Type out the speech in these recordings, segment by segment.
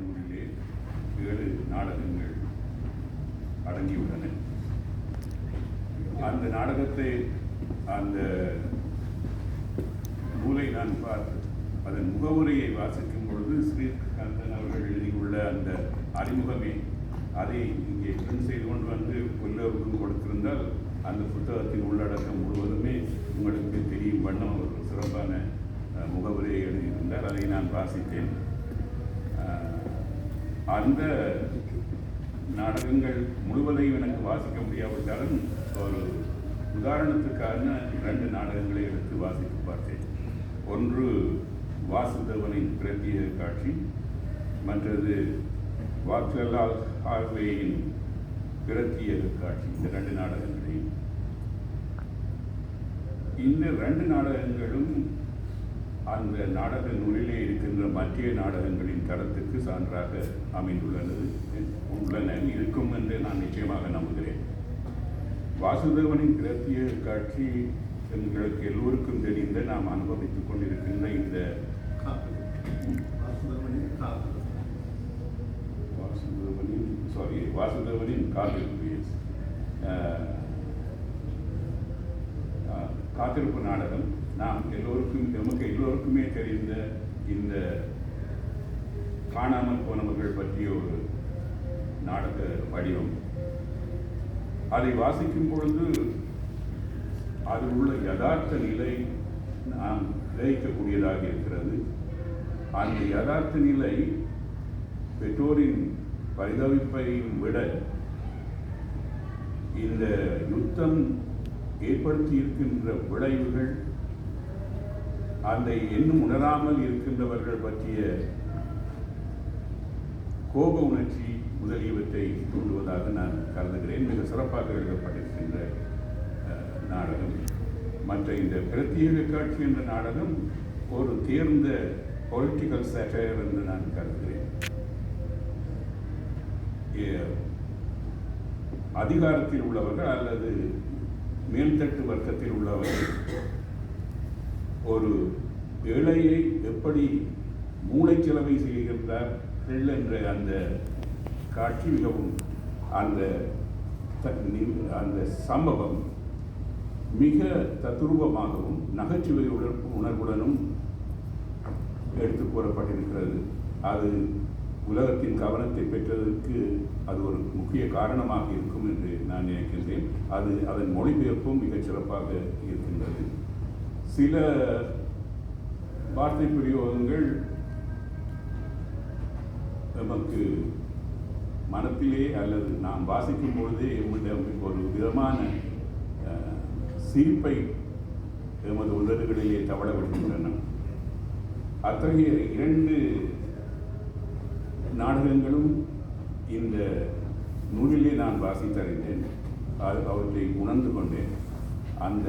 நூலிலே ஏழு நாடகங்கள் அடங்கியுள்ளன. அந்த நாடகத்தை அந்த நூலை நான் பார்த்து அதன் முகவுரையை வாசிக்கும் பொழுது ஸ்ரீகாந்தன் அவர்கள் எழுதியுள்ள அந்த அறிமுகமே அதை இங்கே பிரிண்ட் செய்து கொண்டு வந்து கொல்லவுக்கும் கொடுத்திருந்தால் அந்த புத்தகத்தின் உள்ளடக்கம் முழுவதுமே உங்களுக்கு தெரியும் வண்ணம் ஒரு சிறப்பான முகவுரையை எழுதியிருந்தால் அதை நான் வாசித்தேன். அந்த நாடகங்கள் முழுவதையும் எனக்கு வாசிக்க முடியாவிட்டாலும் ஒரு உதாரணத்துக்கான இரண்டு நாடகங்களை எடுத்து வாசித்து பார்த்தேன். ஒன்று வாசுதேவனின் பிரத்திய காட்சி மற்றது வாக்சலால் ஹார்வேயின் பிரத்திய காட்சி இந்த ரெண்டு நாடகங்களையும். இந்த ரெண்டு நாடகங்களும் அந்த நாடக நூலிலே இருக்கின்ற மற்ற நாடகங்களின் தரத்துக்கு சான்றாக அமைந்துள்ளது. உள்ளன. இருக்கும் என்று நான் நிச்சயமாக நம்புகிறேன். வாசுதேவனின் பிரத்யேக காட்சி எங்களுக்கு எல்லோருக்கும் தெரிந்த நாம் அனுபவித்துக் கொண்டிருக்கின்ற இந்த வாசுதேவனின் சாரி வாசுதேவனின் காத்திருப்பு காத்திருப்பு நாடகம். நாம் எல்லோருக்கும் நமக்கு எல்லோருக்குமே தெரிந்த இந்த காணாமல் போனவர்கள் பற்றிய ஒரு நாடக வடிவம். அதை வாசிக்கும் பொழுது அதில் உள்ள யதார்த்த நிலை நாம் கிரகிக்கக்கூடியதாக இருக்கிறது. அந்த யதார்த்த நிலை பெற்றோரின் பரிதவிப்பையும் விட இந்த யுத்தம் ஏற்படுத்தி இருக்கின்ற விளைவுகள் அதை இன்னும் உணராமல் இருக்கின்றவர்கள் பற்றிய கோப உணர்ச்சி முதலியவற்றை தூண்டுவதாக நான் கருதுகிறேன். மிக சிறப்பாக எழுதப்பட்டிருக்கின்ற நாடகம். மற்ற இந்த பிரத்யேக காட்சி என்ற நாடகம் ஒரு தேர்ந்த பொலிட்டிக்கல் சேட்டர் என்று நான் கருதுகிறேன். ஏ- அதிகாரத்தில் உள்ளவர்கள் அல்லது மேல்தட்டு வர்க்கத்தில் உள்ளவர்கள் ஒரு ஏழையை எப்படி மூளைச்சலவை செய்கின்றார்கள் என்ற அந்த காட்சி மிகவும் அந்த அந்த சம்பவம் மிக தத்ரூபமாகவும் நகைச்சுவை உணர்வுடனும் எடுத்து கூறப்பட்டிருக்கிறது. அது உலகத்தின் கவனத்தை பெற்றதற்கு அது ஒரு முக்கிய காரணமாக இருக்கும் என்று நான் நினைக்கின்றேன். அது அதன் மொழிபெயர்ப்பும் மிகச் சிறப்பாக இருக்கின்றது. சில வார்த்தை பிரயோகங்கள் நமக்கு மனத்திலே அல்லது நாம் வாசிக்கும் பொழுதே எம்மிடம் ஒரு விதமான சிரிப்பை எமது உதடுகளிலே தவள விடுகின்றன. அத்தகைய இரண்டு நாடகங்களும் இந்த நூலிலே நான் வாசித்தறிந்தேன். அது அவற்றை உணர்ந்து கொண்டேன். அந்த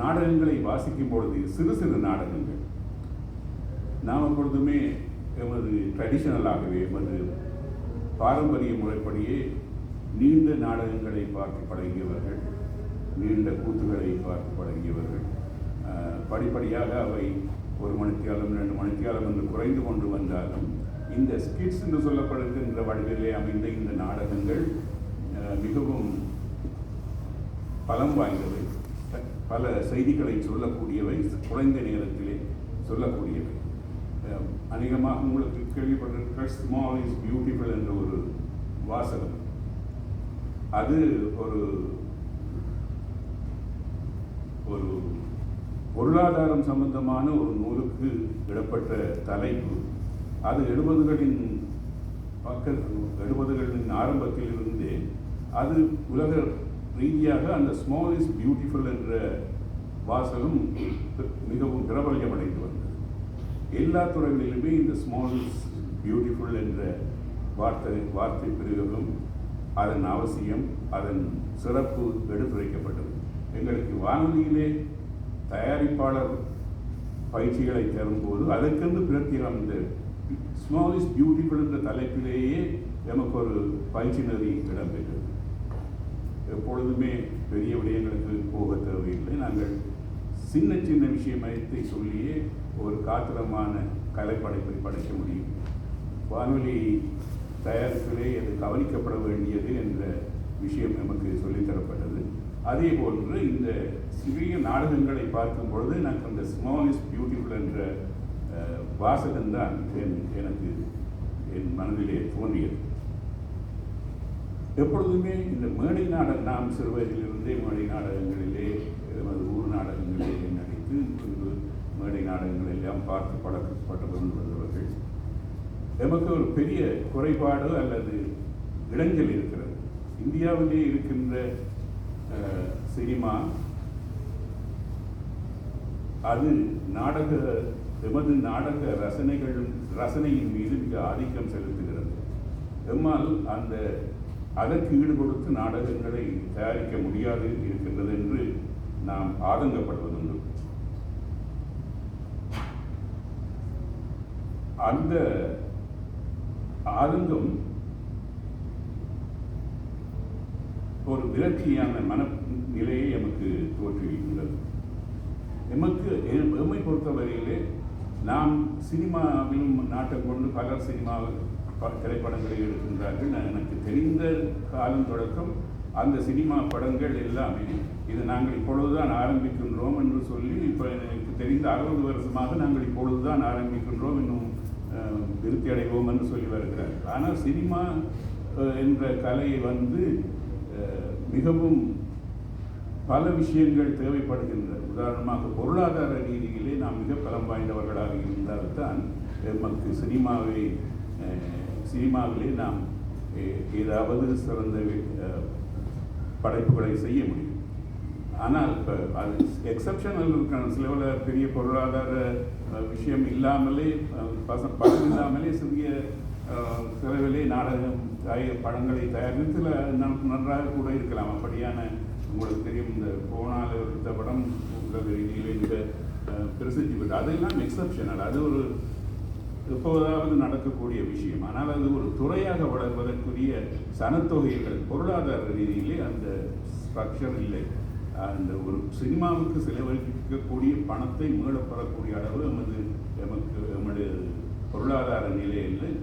நாடகங்களை வாசிக்கும் பொழுது சிறு சிறு நாடகங்கள். நாம் எப்பொழுதுமே எமது ட்ரெடிஷனலாகவே எமது பாரம்பரிய முறைப்படியே நீண்ட நாடகங்களை பார்த்து பழகியவர்கள் நீண்ட கூத்துகளை பார்த்து பழகியவர்கள். படிப்படியாக அவை ஒரு மணித்தியாலம் ரெண்டு மணித்தியாலம் என்று குறைந்து கொண்டு வந்தாலும் இந்த ஸ்கிட்ஸ் என்று சொல்லப்படுகின்ற வடிவிலே அமைந்த இந்த நாடகங்கள் மிகவும் பலம் வாய்ந்தவை. பல செய்திகளை சொல்லக்கூடியவை குறைந்த நேரத்திலே சொல்லக்கூடியவை. அநேகமாக உங்களுக்கு கேள்விப்பட்டிருக்கிற ஸ்மால் இஸ் பியூட்டிஃபுல் என்ற ஒரு வாசகம். அது ஒரு ஒரு பொருளாதாரம் சம்பந்தமான ஒரு நூலுக்கு இடப்பட்ட தலைப்பு. அது எழுபதுகளின் பக்க எழுபதுகளின் ஆரம்பத்தில் இருந்தே அது உலக ரீதியாக அந்த ஸ்மால் இஸ் பியூட்டிஃபுல் என்ற வாசகம் மிகவும் பிரபல்யமடைந்து வந்தது. எல்லா துறைகளிலுமே இந்த ஸ்மால் இஸ் பியூட்டிஃபுல் என்ற வார்த்தை வார்த்தை பிரயோகம் அதன் அவசியம் அதன் சிறப்பு எடுத்துரைக்கப்பட்டது. எங்களுக்கு வானொலியிலே தயாரிப்பாளர் பயிற்சிகளை தரும்போது அதற்கென்று பிரத்யேகம் இந்த ஸ்மால் இஸ் பியூட்டிஃபுல் என்ற தலைப்பிலேயே நமக்கு ஒரு பயிற்சி நெறி இடம்பெற்றது. எப்பொழுதுமே பெரிய விடயங்களுக்கு போக தேவையில்லை. நாங்கள் சின்ன சின்ன விஷயத்தை சொல்லியே ஒரு காத்திரமான கலைப்படைப்பை படைக்க முடியும். வானொலி தயாரிப்பிலே அது கவனிக்கப்பட வேண்டியது என்ற விஷயம் நமக்கு சொல்லித்தரப்பட்டது அதே போன்று இந்த சிறிய நாடகங்களை பார்க்கும் பொழுது எனக்கு அந்த ஸ்மால் இஸ் பியூட்டிஃபுல் என்ற வாசகம்தான் என் எனக்கு என் மனதிலே தோன்றியது. எப்பொழுதுமே இந்த மேடை நாடகம் நாம் சிறுவயதிலிருந்தே மேடை நாடகங்களிலே நமது ஊர் நாடகங்களிலே நடித்து பின்பு மேடை நாடகங்கள் எல்லாம் பார்த்து பழக்கப்பட்டு வந்தவர்கள் எமக்கு ஒரு பெரிய குறைபாடு அல்லது இடைஞ்சல் இருக்கிறது. இந்தியாவிலே இருக்கின்ற சினிமா அது நாடக எமது நாடக ரசனைகள் ரசனையின் மீது மிக ஆதிக்கம் செலுத்துகிறது. எம்மால் அந்த அதற்கு ஈடு கொடுத்து நாடகங்களை தயாரிக்க முடியாது இருக்கின்றது என்று நாம் ஆதங்கப்படுவதுண்டு. அந்த ஆதங்கம் ஒரு விரட்சியான மனநிலையை எமக்கு தோற்றுவிக்கின்றது. எமக்கு எம்மை பொறுத்தவரையிலே நாம் சினிமாவிலும் நாட்டம் கொண்டு பலர் சினிமாவில் பல திரைப்படங்களை எடுக்கின்றார்கள் நான் எனக்கு தெரிந்த காலம் தொடக்கம் அந்த சினிமா படங்கள் எல்லாமே. இது நாங்கள் இப்பொழுதுதான் ஆரம்பிக்கின்றோம் என்று சொல்லி இப்போ எனக்கு தெரிந்த அறுபது வருஷமாக நாங்கள் இப்பொழுதுதான் ஆரம்பிக்கின்றோம் இன்னும் திருப்தி அடைவோம் என்று சொல்லி வருகிறார்கள் ஆனால் சினிமா என்ற கலை வந்து மிகவும் பல விஷயங்கள் தேவைப்படுகின்றன உதாரணமாக பொருளாதார ரீதியிலே நாம் மிக பலம் வாய்ந்தவர்களாக இருந்தால்தான் நமக்கு சினிமாவை சினிமாவிலே நாம் ஏதாவது சிறந்த படைப்புகளை செய்ய முடியும். ஆனால் இப்போ அது எக்ஸப்ஷனல் இருக்கிற சில பெரிய பொருளாதார விஷயம் இல்லாமலே அஹ், படம் பணம் இல்லாமலே சிறிய செலவிலே நாடகம் தாய படங்களை தயாரித்து சில நன்றாக கூட இருக்கலாம். அப்படியான உங்களுக்கு தெரியும் இந்த போனால் எடுத்த படம் உங்கள் ரீதியிலே மிக பிரசித்தி பெற்றது அதெல்லாம் எக்ஸப்ஷனல் அது ஒரு எப்போதாவது நடக்கக்கூடிய விஷயம். ஆனால் அது ஒரு துறையாக வளர்வதற்குரிய சனத்தொகைகள் பொருளாதார ரீதியிலே அந்த ஸ்ட்ரக்சர் இல்லை. அந்த ஒரு சினிமாவுக்கு செலவழிக்கக்கூடிய பணத்தை மீளப்பெறக்கூடிய அளவு எமது எமக்கு எமது பொருளாதார நிலையில்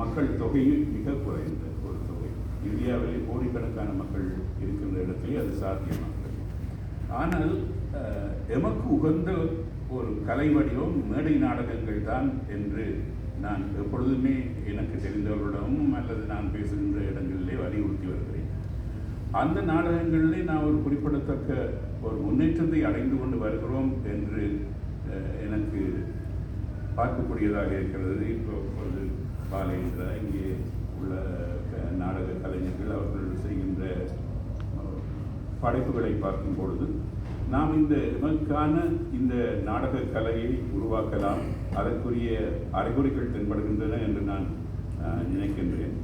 மக்கள் தொகையும் மிக குறைந்த ஒரு தொகை. இந்தியாவிலே கோடிக்கணக்கான மக்கள் இருக்கின்ற இடத்திலே அது சாத்தியமாகிறது. ஆனால் எமக்கு உகந்த ஒரு கலை வடிவம் மேடை நாடகங்கள் தான் என்று நான் எப்பொழுதுமே எனக்கு தெரிந்தவர்களிடமும் அல்லது நான் பேசுகின்ற இடங்களிலே வலியுறுத்தி வருகிறேன். அந்த நாடகங்களிலே நான் ஒரு குறிப்பிடத்தக்க ஒரு முன்னேற்றத்தை அடைந்து கொண்டு வருகிறோம் என்று எனக்கு பார்க்கக்கூடியதாக இருக்கிறது. இப்போ ஒரு பாலேந்திரா இங்கே உள்ள நாடக கலைஞர்கள் அவர்கள் செய்கின்ற படைப்புகளை பார்க்கும் பொழுது நாம் இந்த நமக்கான இந்த நாடக கலையை உருவாக்கலாம். அதற்குரிய அறிகுறிகள் தென்படுகின்றன என்று நான் நினைக்கின்றேன்.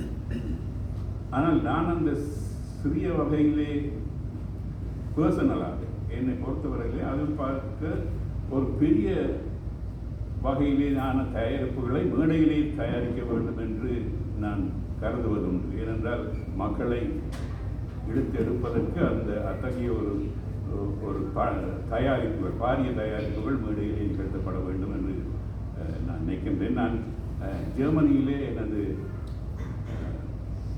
ஆனால் நான் அந்த சிறிய வகையிலே பர்சனலாக என்னை பொறுத்தவரையிலே அது பார்க்க ஒரு பெரிய வகையிலேயான தயாரிப்புகளை மேடையிலே தயாரிக்க வேண்டும் என்று நான் கருதுவதுண்டு. ஏனென்றால் மக்களை இழுத்தெடுப்பதற்கு அந்த அத்தகைய ஒரு ஒரு ப- தயாரிப்புகள் பாரிய தயாரிப்புகள் மேடையிலே நிகழ்த்தப்பட வேண்டும் என்று நான் நினைக்கின்றேன். நான் ஜெர்மனியிலே எனது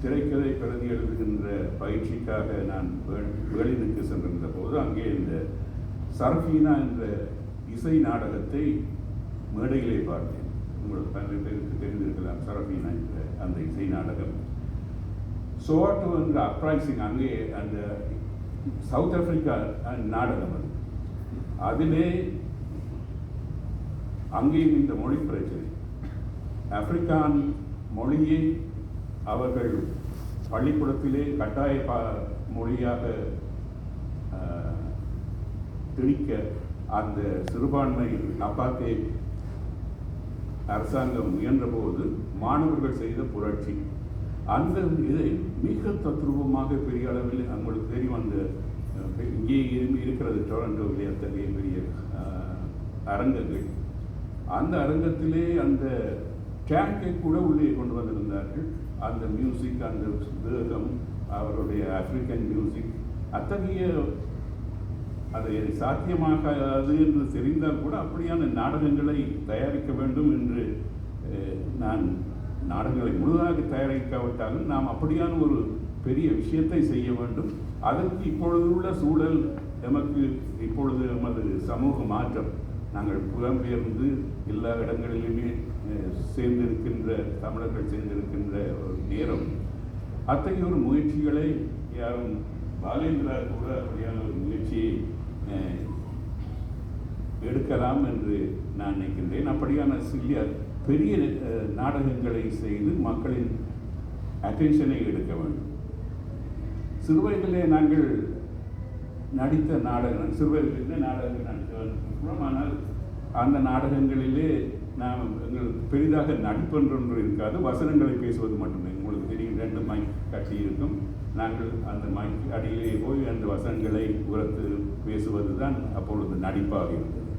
திரைக்கதை பிரதி எழுதுகின்ற பயிற்சிக்காக நான் பெ- பெர்லினுக்கு சென்றிருந்த போது அங்கே இந்த சரஃபீனா என்ற இசை நாடகத்தை மேடையிலே பார்த்தேன். உங்களுக்கு பல பேருக்கு தெரிந்திருக்கலாம் சரஃபீனா என்ற அந்த இசை நாடகம். சோட்டோ என்ற அப்ரைசிங் அங்கே அந்த சவுத் ஆப்பிரிக்கா நாடகம் அது. அதிலே அங்கேயும் இந்த மொழி பிரச்சனை. ஆப்பிரிக்கான் மொழியை அவர்கள் பள்ளிக்கூடத்திலே கட்டாய பா மொழியாக திணிக்க அந்த சிறுபான்மை நப்பாத்தே அரசாங்கம் முயன்றபோது மாணவர்கள் செய்த புரட்சி. அந்த இதை மிக தத்ரூபமாக பெரிய அளவில் அவங்களுக்கு தெரியும் அந்த இங்கே இருந்து இருக்கிறது டொரண்டோவிலே அத்தகைய பெரிய அரங்கங்கள். அந்த அரங்கத்திலே அந்த டேங்கை கூட உள்ளே கொண்டு வந்திருந்தார்கள். அந்த மியூசிக் அந்த தேகம் அவருடைய ஆப்பிரிக்கன் மியூசிக் அத்தகைய அதை சாத்தியமாகாது என்று தெரிந்தால் கூட அப்படியான நாடகங்களை தயாரிக்க வேண்டும் என்று நான் நாடகங்களை முழுதாக தயாரிக்காவிட்டாலும் நாம் அப்படியான ஒரு பெரிய விஷயத்தை செய்ய வேண்டும். அதற்கு இப்பொழுது உள்ள சூழல் எமக்கு இப்பொழுது எமது சமூக மாற்றம். நாங்கள் புலம்பெயர்ந்து எல்லா இடங்களிலுமே அஹ், சேர்ந்திருக்கின்ற தமிழர்கள் சேர்ந்திருக்கின்ற ஒரு நேரம். அத்தகைய ஒரு முயற்சிகளை யாரும் பாலேந்திரா கூட அப்படியான ஒரு முயற்சியை அஹ், எடுக்கலாம் என்று நான் நினைக்கின்றேன். அப்படியான சிறிய பெரிய நாடகங்களை செய்து மக்களின் அட்டென்ஷனை எடுக்க வேண்டும். சிறுவயதிலே நாங்கள் நடித்த நாடகம் சிறுவயதிலே நாடகங்கள் நடித்தோம் ஆனால் அந்த நாடகங்களிலே நாம் எங்களுக்கு பெரிதாக நடிப்பென்று இருக்காது. வசனங்களை பேசுவது மட்டுமே. உங்களுக்கு தெரியும் ரெண்டு மைக் கட்சி இருக்கும். நாங்கள் அந்த மைக் அடியிலே போய் அந்த வசனங்களை உரத்து பேசுவது தான் அப்பொழுது நடிப்பாக இருந்தது.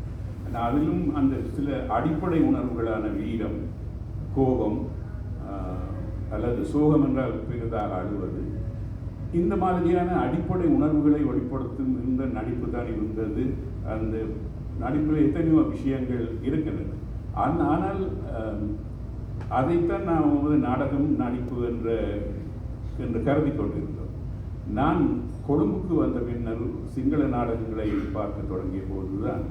அதிலும் அந்த சில அடிப்படை உணர்வுகளான வீரம் கோபம் அல்லது சோகம் என்றால் பெரிதாக அழுவது. இந்த மாதிரியான அடிப்படை உணர்வுகளை வெளிப்படுத்தும் இந்த நடிப்பு தான் இருந்தது. அந்த நடிப்பில் எத்தனையோ விஷயங்கள் இருக்கின்றன. அந் ஆனால் அதைத்தான் நாம் வந்து நாடகம் நடிப்பு என்ற என்று கருதி கொண்டிருந்தோம். நான் கொழும்புக்கு வந்த பின்னர் சிங்கள நாடகங்களை பார்க்க தொடங்கிய போதுதான்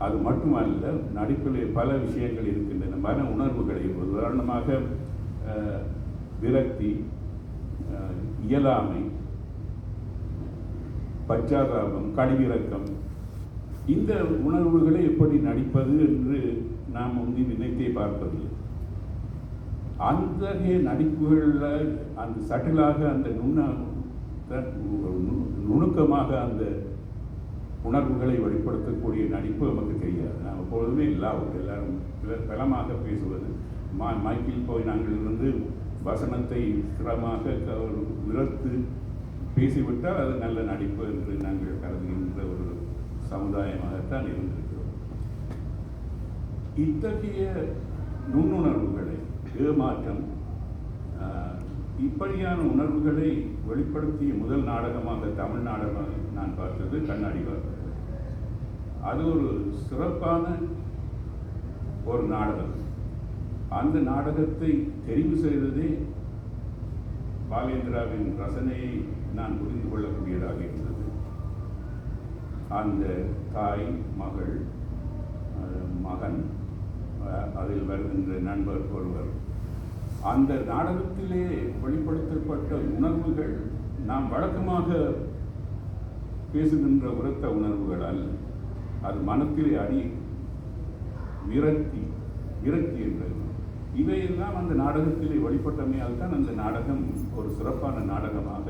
அது மட்டுமல்ல நடிப்பிலே பல விஷயங்கள் இருக்கின்றன. மன உணர்வுகளை உதாரணமாக விரக்தி இயலாமை பச்சாதாபம் கடிவிறக்கம் இந்த உணர்வுகளை எப்படி நடிப்பது என்று நாம் வந்து நினைத்தே பார்ப்பதில்லை. அத்தகைய நடிப்புகளில் அந்த சட்டிலாக அந்த நுண்ண நு- நுணுக்கமாக அந்த உணர்வுகளை வெளிப்படுத்தக்கூடிய நடிப்பு நமக்கு தெரியாது. நாம் எப்பொழுதுமே எல்லாரும் எல்லாரும் பலமாக பேசுவது மா மைக்கில் போய் நாங்கள் இருந்து வசனத்தை ஸ்திரமாக விரத்து பேசிவிட்டால் அது நல்ல நடிப்பு என்று நாங்கள் கருதுகின்ற ஒரு சமுதாயமாகத்தான் இருந்திருக்கிறோம். இத்தகைய நுண்ணுணர்வுகளை ஏமாற்றம் இப்படியான உணர்வுகளை வெளிப்படுத்திய முதல் நாடகமாக தமிழ் நாடகம் நான் பார்த்தது கண்ணாடி பார்த்தது அது ஒரு சிறப்பான ஒரு நாடகம். அந்த நாடகத்தை தெரிவு செய்ததே பாலேந்திராவின் ரசனையை நான் புரிந்து கொள்ளக்கூடியதாக இருந்தது. அந்த தாய் மகள் மகன் அதில் வருகின்ற நண்பர் ஒருவர் அந்த நாடகத்திலே வெளிப்படுத்தப்பட்ட உணர்வுகள் நாம் வழக்கமாக பேசுகின்ற உரத்த உணர்வுகள் அல்ல. அது மனத்திலே அடி விரக்தி விரக்தி என்றது இவையெல்லாம் அந்த நாடகத்திலே வெளிப்பட்டமையால் தான் அந்த நாடகம் ஒரு சிறப்பான நாடகமாக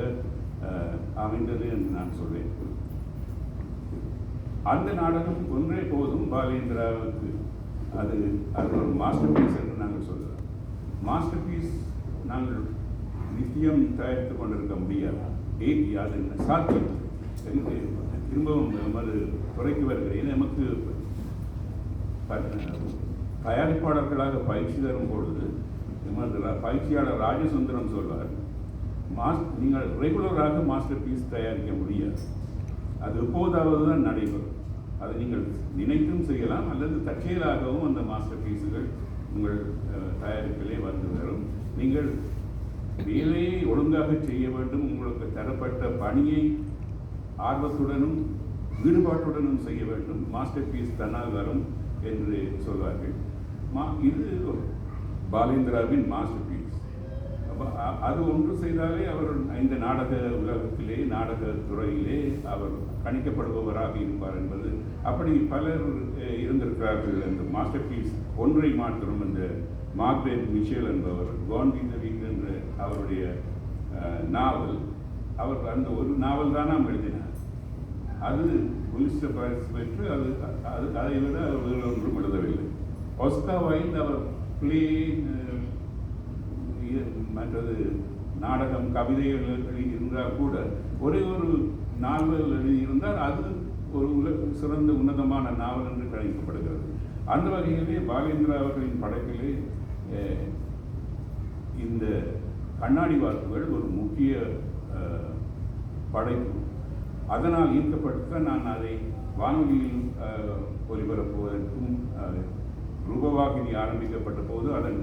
அஹ், அமைந்தது என்று நான் சொல்வேன். அந்த நாடகம் ஒன்றே போதும் பாலேந்திராவுக்கு. அது அது ஒரு மாஸ்டர் பீஸ் என்று நாங்கள் சொல்லலாம் மாஸ்டர் பீஸ் நாங்கள் நித்தியம் தயாரித்து கொண்டிருக்க முடியாது? ஏ அது சாத்தியம் எனக்கு திரும்பவும் நமது துறைக்கு வருகிறேன். நமக்கு தயாரிப்பாளர்களாக பயிற்சி தரும் பொழுது நமது பயிற்சியாளர் ராஜசுந்தரம் சொல்வார் மாஸ் நீங்கள் ரெகுலராக மாஸ்டர் பீஸ் தயாரிக்க முடியாது. அது எப்போதாவது தான் நடைபெறும். அதை நீங்கள் நினைத்தும் செய்யலாம் அல்லது தற்செயலாகவும் அந்த மாஸ்டர் பீஸுகள் உங்கள் தயாரிப்பிலே வந்து வரும். நீங்கள் வேலையை ஒழுங்காக செய்ய வேண்டும். உங்களுக்கு தரப்பட்ட பணியை ஆர்வத்துடனும் ஈடுபாட்டுடனும் செய்ய வேண்டும். மாஸ்டர் பீஸ் தன்னால் வரும் என்று சொல்வார்கள். மா இது பாலேந்திராவின் மாஸ்டர் பீஸ். அது ஒன்று செய்தாலே அவர் இந்த நாடக உலகத்திலே நாடக துறையிலே அவர் கணிக்கப்படுபவராக இருப்பார் என்பது. அப்படி பலர் இருந்திருக்கிறார்கள் அந்த மாஸ்டர் பீஸ் ஒன்றை மாத்திரம் இந்த மார்க்ரேட் மிஷேல் என்பவர் கான் நவீன் வீக் என்ற அவருடைய நாவல் அவர் அந்த ஒரு நாவல் தான் நாம் எழுதினார். அது புலிஸ்ட பரிசு பெற்று அது அது அதை விட அவர் வேறு ஒன்றும் எழுதவில்லை. ஒஸ்கா வாயில் அவர் பிளே மற்றது நாடகம் கவிதைகள் எழுதி இருந்தால் கூட ஒரே ஒரு நாவல் எழுதியிருந்தால் அது ஒரு உல சிறந்த உன்னதமான நாவல் என்று கணிக்கப்படுகிறது. அந்த வகையிலே பாலேந்திரா அவர்களின் படைப்பிலே இந்த கண்ணாடி வார்ப்புகள் ஒரு முக்கிய படைப்பு. அதனால் ஈர்க்கப்பட்டு தான் நான் அதை வானொலியில் ஒலிபரப்புவதற்கும் ரூபவாகினி ஆரம்பிக்கப்பட்ட போது அதன்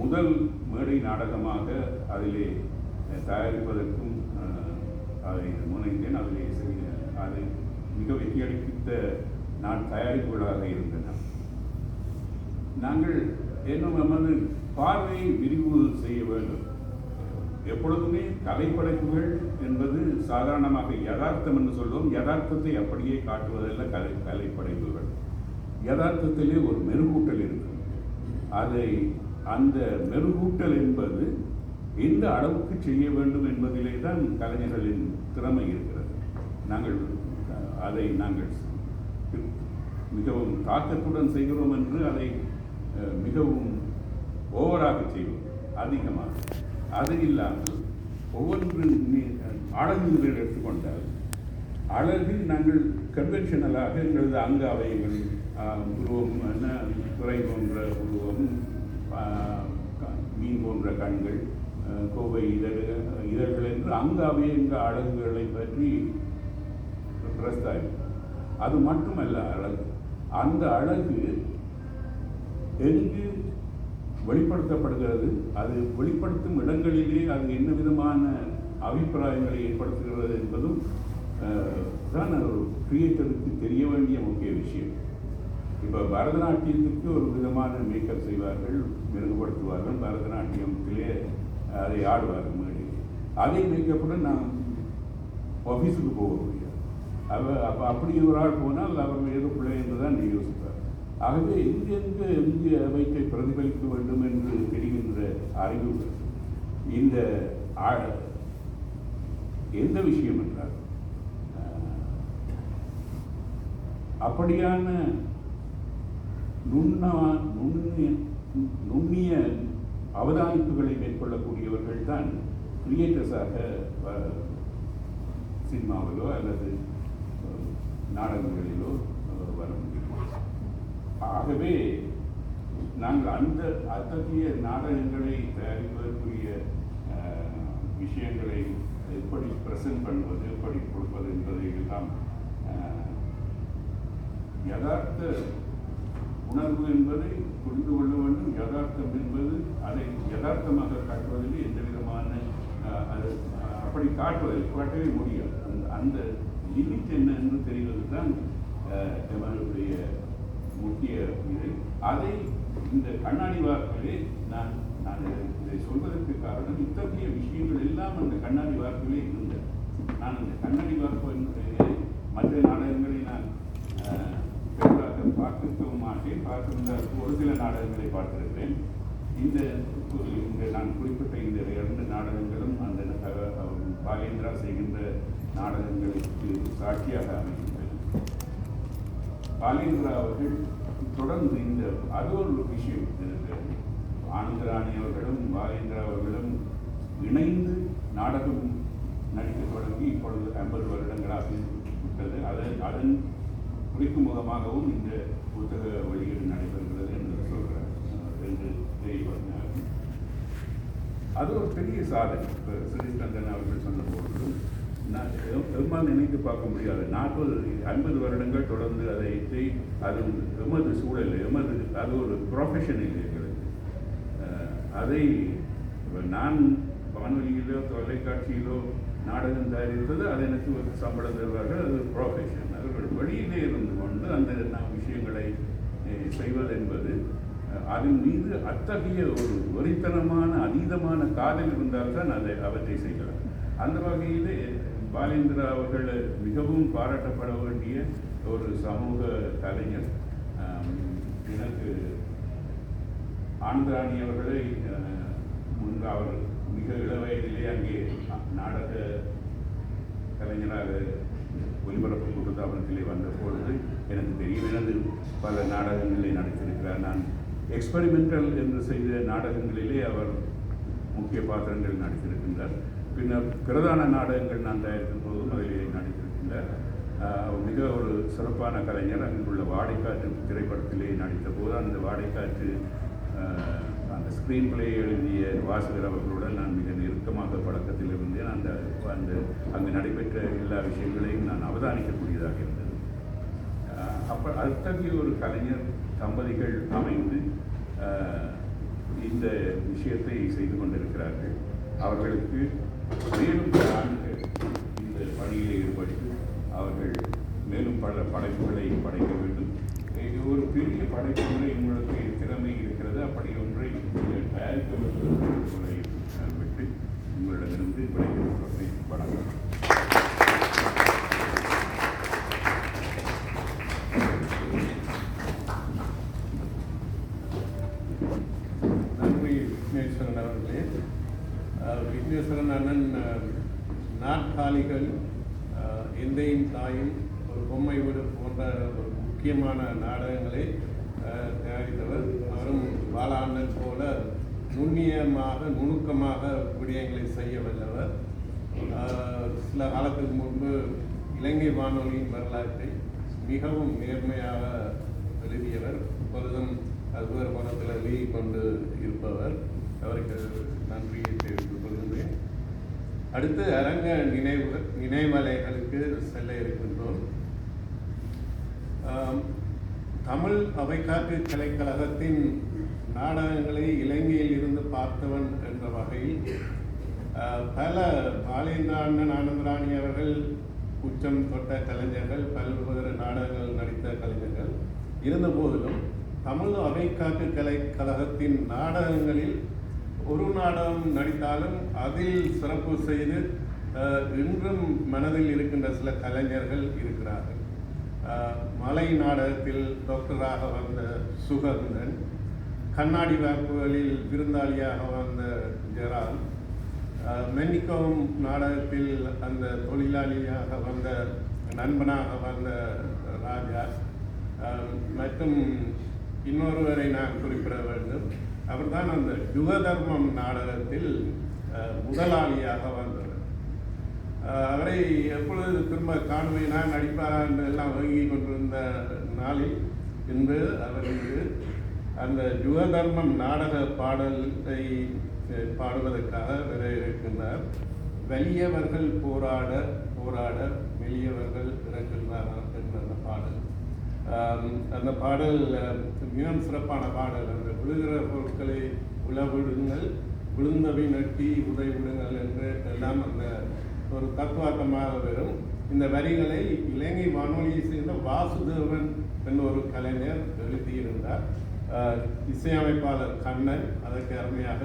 முதல் மேடை நாடகமாக அதிலே தயாரிப்பதற்கும் அதை முனைந்தேன். அதிலே அதை மிக வெற்றியளித்த நான் தயாரிப்புகளாக இருந்தேன். நாங்கள் என்னும் நமது பார்வையை விரிவு செய்ய வேண்டும். எப்பொழுதுமே கலைப்படைப்புகள் என்பது சாதாரணமாக யதார்த்தம் என்று சொல்லுவோம் யதார்த்தத்தை அப்படியே காட்டுவதல்ல கலை கலைப்படைப்புகள். யதார்த்தத்திலே ஒரு மெருகூட்டல் இருக்கும். அதை அந்த மெருகூட்டல் என்பது எந்த அளவுக்கு செய்ய வேண்டும் என்பதிலே தான் கலைஞர்களின் திறமை இருக்கிறது. நாங்கள் அதை நாங்கள் மிகவும் தாக்கத்துடன் செய்கிறோம் என்று அதை மிகவும் ஓவராக செய்வோம் அதிகமாக. அது இல்லாமல் ஒவ்வொன்று நீ- அழகு என்று எடுத்துக்கொண்டால் அழகு நாங்கள் கன்வென்ஷனலாக எங்களது அங்க அவயங்கள் உருவம் என்ன துறை போன்ற உருவம் மீன் போன்ற கண்கள் கோவை இதழ்கள் இதழ்கள் என்று அங்க அவயங்க அழகுகளை பற்றி பிரஸ்தாயம் அது மட்டுமல்ல அழகு. அந்த அழகு எங்கு வெளிப்படுத்தப்படுகிறது அது வெளிப்படுத்தும் இடங்களிலே அது என்ன விதமான அபிப்பிராயங்களை ஏற்படுத்துகிறது என்பதும் தான் ஒரு கிரியேட்டருக்கு தெரிய வேண்டிய முக்கிய விஷயம். இப்போ பரதநாட்டியத்துக்கு ஒரு விதமான மேக்கப் செய்வார்கள் மெருகுபடுத்துவார்கள் பரதநாட்டியத்திலே அதை ஆடுவார்கள் மேடையில் அதே மேக்கப்புடன் நான் ஆஃபீஸுக்கு போக முடியாது. அவ அப்போ அப்படி ஒரு ஆள் போனால் அவர் ஏதோ பிள்ளை என்று தான் யோசிப்பார். ஆகவே எங்கெங்கு எங்கு அமைப்பை பிரதிபலிக்க வேண்டும் என்று தெரிகின்ற அறிவு இந்த ஆ- எந்த விஷயம் என்றால் அப்படியான நுண்ணா நுண்ணிய நுண்ணிய அவதானிப்புகளை மேற்கொள்ளக்கூடியவர்கள் தான் கிரியேட்டர்ஸாக சினிமாவிலோ அல்லது நாடகங்களிலோ வர முடியும். ஆகவே நாங்கள் அந்த அத்தகைய நாடகங்களை தயாரிப்பதற்குரிய விஷயங்களை எப்படி ப்ரெசென்ட் பண்ணுவது எப்படி கொடுப்பது என்பதை எல்லாம் யதார்த்த உணர்வு என்பதை புரிந்து கொள்ள வேண்டும். யதார்த்தம் என்பது அதை யதார்த்தமாக காட்டுவதில் எந்த விதமான அது அஹ், அப்படி காட்டுவதில் காட்டவே முடியாது. அந்த அந்த லிமிட் என்ன என்று தெரிவது தான் எமனுடைய முக்கிய இது. அதை இந்த கண்ணாடி வார்த்தையிலே நான் நான் இதை- சொல்வதற்கு காரணம் இத்தகைய விஷயங்கள் எல்லாம் அந்த கண்ணாடி வார்த்தையிலே இருந்தது நான் அந்த கண்ணாடி வார்த்தை மற்ற நாடகங்களை நான் அஹ், பெரிதாக பார்த்திருக்கவும் மாட்டேன். பார்த்திருந்த ஒரு சில நாடகங்களை பார்த்திருக்கிறேன். இந்த இந்த நான் குறிப்பிட்ட இந்த இரண்டு நாடகங்களும் அந்த பாலேந்திரா செய்கின்ற நாடகங்களுக்கு சாட்சியாக அமைகின்றன பாலேந்திரா அவர்கள் தொடர்ந்து இந்த அது ஒரு விஷயம் இருக்கு. ஆனந்தராணி அவர்களும் பாலேந்திரா அவர்களும் இணைந்து நாடகம் நடிக்க தொடங்கி இப்பொழுது ஐம்பது வருடங்களாக விட்டது அதன் அதன் குறிக்கும் முகமாகவும் இந்த புத்தக வெளியீடு நடைபெறுகிறது என்று சொல்கிறார் என்று தெரியப்படுத்தினார் அது ஒரு பெரிய சாதனை. இப்போ சிறிஸ்கந்தன் அவர்கள் சொன்னபோது எம்மால் நினைத்து பார்க்க முடியாது. நாற்பது ஐம்பது வருடங்கள் தொடர்ந்து அதை செய் அது எமது சூழல் எமது அது ஒரு ப்ரொஃபஷன் இல்லை எங்களுக்கு. அதை நான் வானொலியிலோ தொலைக்காட்சியிலோ நாடகம் தயாரித்தது அது எனக்கு ஒரு சம்பளம் தருவார்கள். அது ப்ரொஃபஷன் அவர்கள் வெளியிலே இருந்து கொண்டு அந்த நான் விஷயங்களை செய்வது என்பது அதன் மீது அத்தகைய ஒரு வெறித்தனமான அதீதமான காதல் இருந்தால்தான் அதை அவற்றை செய்யலாம். அந்த வகையிலே பாலேந்திரா அவர்கள் மிகவும் பாராட்டப்பட வேண்டிய ஒரு சமூக கலைஞர். எனக்கு ஆனந்தராணி அவர்களை முன்பு அவர் மிக இள வயதிலே அங்கே நாடக கலைஞராக ஒலிபரப்பு கூட்டத்தாபனத்திலே வந்த பொழுது எனக்கு தெரியும் எனது பல நாடகங்களை நடித்திருக்கிறார். நான் எக்ஸ்பெரிமெண்டல் என்று செய்த நாடகங்களிலே அவர் முக்கிய பாத்திரங்கள் நடித்திருக்கின்றார். பின்னர் பிரதான நாடகங்கள் நான் தயாரிக்கும் போதும் அதிலே நடித்திருக்கின்ற மிக ஒரு சிறப்பான கலைஞர் அங்குள்ள வாடைக்காற்று திரைப்படத்திலே நடித்த போது அந்த வாடைக்காற்று அந்த ஸ்க்ரீன் பிளே எழுதிய வாசகர் அவர்களுடன் நான் மிக நெருக்கமாக பழக்கத்தில் இருந்தேன். அந்த அந்த அங்கு நடைபெற்ற எல்லா விஷயங்களையும் நான் அவதானிக்கக்கூடியதாக இருந்தது. அப்போ அத்தகைய ஒரு கலைஞர் தம்பதிகள் அமைந்து இந்த விஷயத்தை செய்து கொண்டிருக்கிறார்கள். அவர்களுக்கு மேலும் பல ஆண்டுகள் இந்த பணியில் ஈடுபட்டு அவர்கள் மேலும் பல படைப்புகளை படைக்க வேண்டும். இது ஒரு பெரிய படைப்புகளை உங்களுக்கு திறமை இருக்கிறது. அப்படி ஒன்றை தயாரிக்க வேண்டும் விட்டு உங்களிடமிருந்து நுணுக்கமாக விடயங்களை செய்ய வல்லவர். சில காலத்துக்கு முன்பு இலங்கை வானொலியின் வரலாற்றை மிகவும் நேர்மையாக எழுதியவர் இப்பொழுதும் அது மனத்தில் எழுதி கொண்டு இருப்பவர். அவருக்கு நன்றியை தெரிவித்துக் கொள்கின்றேன். அடுத்து அரங்க நினைவு நினைவலைகளுக்கு செல்ல இருக்கின்றோம். தமிழ் அவைக்காட்டு கலைக்கழகத்தின் நாடகங்களை இலங்கையில் இருந்து பார்த்தவன் என்ற வகையில் பல பாலேந்திர ஆனந்தராணி அவர்கள் உச்சம் தொட்ட கலைஞர்கள் பல்வேறு நாடகங்கள் நடித்த கலைஞர்கள் இருந்த போதிலும் தமிழ் அவைக்காட்டு கலைக்கழகத்தின் நாடகங்களில் ஒரு நாடகம் நடித்தாலும் அதில் சிறப்பு செய்து இன்றும் மனதில் இருக்கின்ற சில கலைஞர்கள் இருக்கிறார்கள். மலை நாடகத்தில் டாக்டராக வந்த சுகந்தன் கண்ணாடி வாய்ப்புகளில் விருந்தாளியாக வந்த ஜெரால் ஆஹ், மென்னிக்கவும் நாடகத்தில் அந்த தொழிலாளியாக வந்த நண்பனாக வந்த ராஜா மற்றும் இன்னொருவரை நான் குறிப்பிட வேண்டும். அவர்தான் அந்த யுகதர்மம் நாடகத்தில் முதலாளியாக வந்தவர். அவரை எப்பொழுது திரும்ப காணுவேனா நடிப்பாரா என்று எல்லாம் வழங்கி கொண்டிருந்த நாளில் இன்று அவர் இங்கு அந்த யுகதர்மம் நாடக பாடலை பாடுவதற்காக வர இருக்கின்றார் வலியவர்கள் போராட போராட மெலியவர்கள் இறக்கின்றார் என்ற அந்த பாடல். அந்த பாடல் மிகவும் சிறப்பான பாடல். அந்த விழுகிற பொருட்களை உழவிடுங்கள் விழுந்தவை நட்டி உதவி விடுங்கள் என்று எல்லாம் அந்த ஒரு தத்துவார்த்தமாக வரும். இந்த வரிகளை இலங்கை வானொலியை சேர்ந்த வாசுதேவன் என்ற ஒரு கலைஞர் எழுதியிருந்தார். இசையமைப்பாளர் கண்ணன் அதற்கு அருமையாக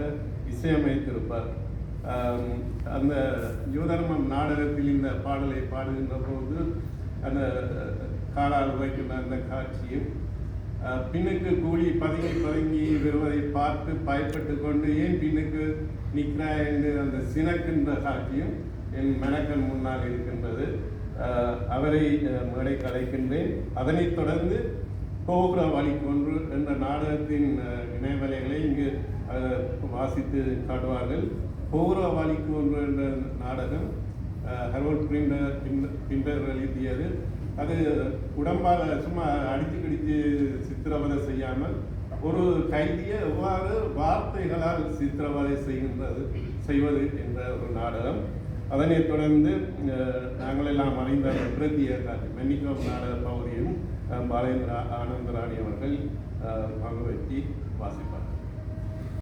இசையமைத்திருப்பார். அந்த யுவதர்மம் நாடகத்தில் இந்த பாடலை பாடுகின்ற போது அந்த காலால் வைக்கின்ற அந்த காட்சியும் பின்னுக்கு கூடி பதுங்கி பதுங்கி வருவதை பார்த்து பயப்பட்டு கொண்டு ஏன் பின்னுக்கு நிற்கிறாய் என்று அந்த சினக்கின்ற காட்சியும் என் மனக்கண் முன்னால் இருக்கின்றது. அவரை மேடை கலைக்கின்றேன். அதனைத் தொடர்ந்து கோபுர வழிக்கொன்று என்ற நாடகத்தின் அஹ், இங்கு வாசித்து காட்டுவார்கள். கோபுர வழிக்கு ஒன்று என்ற நாடகம் அஹ், பிரிண்டர் பிண்டர் எழுதியது. அது உடம்பால் சும்மா அடித்து கடித்து சித்திரவதை செய்யாமல் ஒரு கைதியை எவ்வாறு வார்த்தைகளால் சித்திரவதை செய்கின்றது செய்வது என்ற ஒரு நாடகம். அதனைத் தொடர்ந்து நாங்களெல்லாம் நாங்கள் எல்லாம் அறிந்த பிரதிய பிரத்திய காட்சி மென்னிகோப் நாடக பகுதியும் பாலேந்திர ஆனந்தராணி அவர்கள் பங்கு வைத்து வாசிப்பார்.